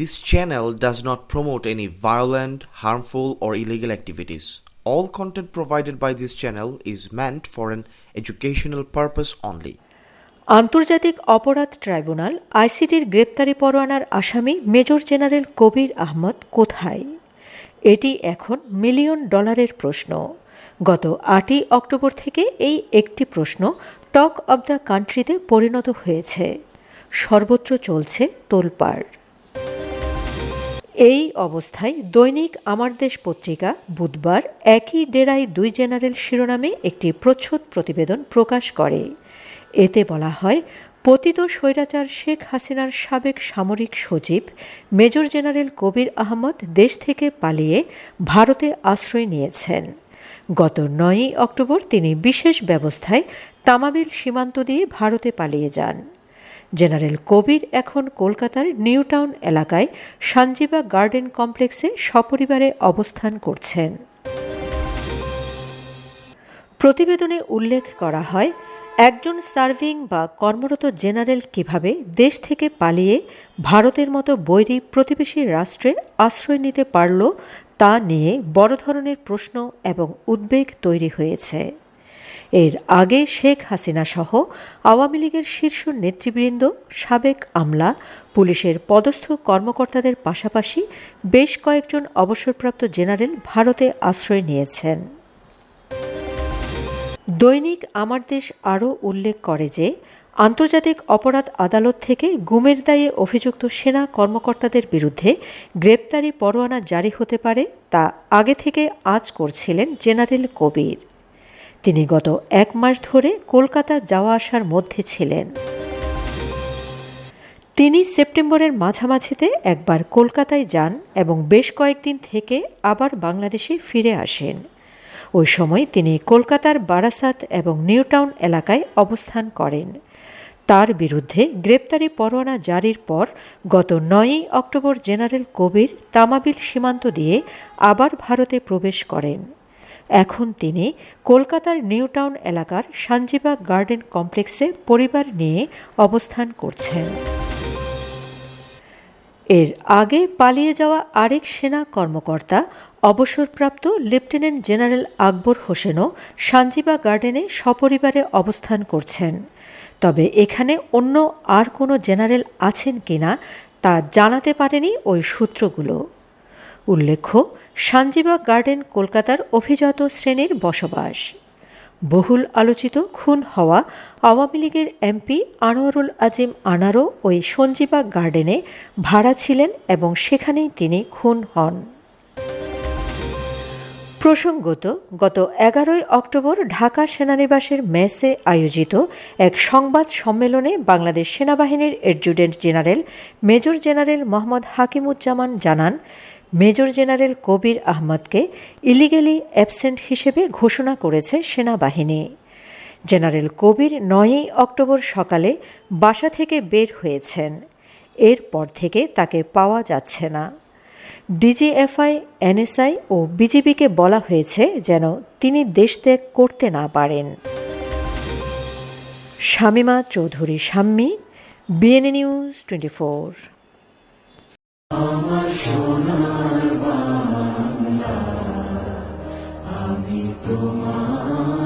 This channel does not promote any violent, harmful, or illegal activities. All content provided by this channel is meant for an educational purpose only. আন্তর্জাতিক অপরাধ tribunal আইসিটির গ্রেপ্তারি পরোয়ানার আসামি major general কবির আহমদ কোথায় এটি এখন million ডলারের প্রশ্ন গত আটই অক্টোবর থেকে এই একটি প্রশ্ন টক অব দ্য কান্ট্রিতে পরিণত হয়েছে সর্বত্র চলছে তোলপাড় এই অবস্থায় দৈনিক আমার দেশ পত্রিকা বুধবার একই ডেরায় দুই জেনারেল শিরোনামে একটি প্রচ্ছদ প্রতিবেদন প্রকাশ করে। এতে বলা হয়, পতিত স্বৈরাচার শেখ হাসিনার সাবেক সামরিক সচিব মেজর জেনারেল কবির আহমদ দেশ থেকে পালিয়ে ভারতে আশ্রয় নিয়েছেন। গত নয়ই অক্টোবর তিনি বিশেষ ব্যবস্থায় তামাবিল সীমান্ত দিয়ে ভারতে পালিয়ে যান। জেনারেল কবির এখন কলকাতার নিউ টাউন এলাকায় সানজিবা গার্ডেন কমপ্লেক্সে সপরিবারে অবস্থান করছেন। প্রতিবেদনে উল্লেখ করা হয়, একজন সার্ভিং বা কর্মরত জেনারেল কীভাবে দেশ থেকে পালিয়ে ভারতের মতো বৈরী প্রতিবেশী রাষ্ট্রে আশ্রয় নিতে পারল তা নিয়ে বড় ধরনের প্রশ্ন এবং উদ্বেগ তৈরি হয়েছে। এর আগে শেখ হাসিনা সহ আওয়ামী লীগের শীর্ষ নেতৃবৃন্দ, সাবেক আমলা, পুলিশের পদস্থ কর্মকর্তাদের পাশাপাশি বেশ কয়েকজন অবসরপ্রাপ্ত জেনারেল ভারতে আশ্রয় নিয়েছেন। দৈনিক আমার দেশ আরও উল্লেখ করে যে, আন্তর্জাতিক অপরাধ আদালত থেকে গুমের দায়ে অভিযুক্ত সেনা কর্মকর্তাদের বিরুদ্ধে গ্রেপ্তারি পরোয়ানা জারি হতে পারে তা আগে থেকে আজ করছিলেন জেনারেল কবির। তিনি গত এক মাস ধরে কলকাতা যাওয়া আসার মধ্যে ছিলেন। তিনি সেপ্টেম্বরের মাঝামাঝিতে একবার কলকাতায় যান এবং বেশ কয়েকদিন থেকে আবার বাংলাদেশে ফিরে আসেন। ওই সময় তিনি কলকাতার বারাসাত এবং নিউটাউন এলাকায় অবস্থান করেন। তার বিরুদ্ধে গ্রেপ্তারি পরোয়ানা জারির পর গত নয়ই অক্টোবর জেনারেল কবির তামাবিল সীমান্ত দিয়ে আবার ভারতে প্রবেশ করেন। এখন তিনি কলকাতার নিউটাউন এলাকার সানজিবা গার্ডেন কমপ্লেক্সে পরিবার নিয়ে অবস্থান করছেন। এর আগে পালিয়ে যাওয়া আরেক সেনা কর্মকর্তা, অবসরপ্রাপ্ত লেফটেন্যান্ট জেনারেল আকবর হোসেনও সানজিবা গার্ডেনে সপরিবারে অবস্থান করছেন। তবে এখানে অন্য আর কোনো জেনারেল আছেন কিনা তা জানাতে পারেনি ওই সূত্রগুলো। উল্লেখ্য সানজিবা গার্ডেন কলকাতার অভিজাত শ্রেণির বসবাস। বহুল আলোচিত খুন হওয়া আওয়ামী লীগের এমপি আনোয়ারুল আজিম আনারও ওই সঞ্জীবা গার্ডেনে ভাড়া ছিলেন এবং সেখানেই তিনি খুন হন। প্রসঙ্গত, গত এগারোই অক্টোবর ঢাকা সেনানিবাসের মেসে আয়োজিত এক সংবাদ সম্মেলনে বাংলাদেশ সেনাবাহিনীর adjutant general major general Mohammad Hakimuzzaman জানান মেজর জেনারেল কবির আহমদকে ইলিগেলি অ্যাবসেন্ট হিসেবে ঘোষণা করেছে সেনাবাহিনী। জেনারেল কবির নয়ই অক্টোবর সকালে বাসা থেকে বের হয়েছেন। এরপর থেকে তাকে পাওয়া যাচ্ছে না। ডিজিএফআই, এনএসআই ও বিজিবিকে বলা হয়েছে যেন তিনি দেশ ত্যাগ করতে না পারেন। Shamima Chowdhury, Shammi, BNA news twenty four. আমার সোনার বাংলা আমি তোমার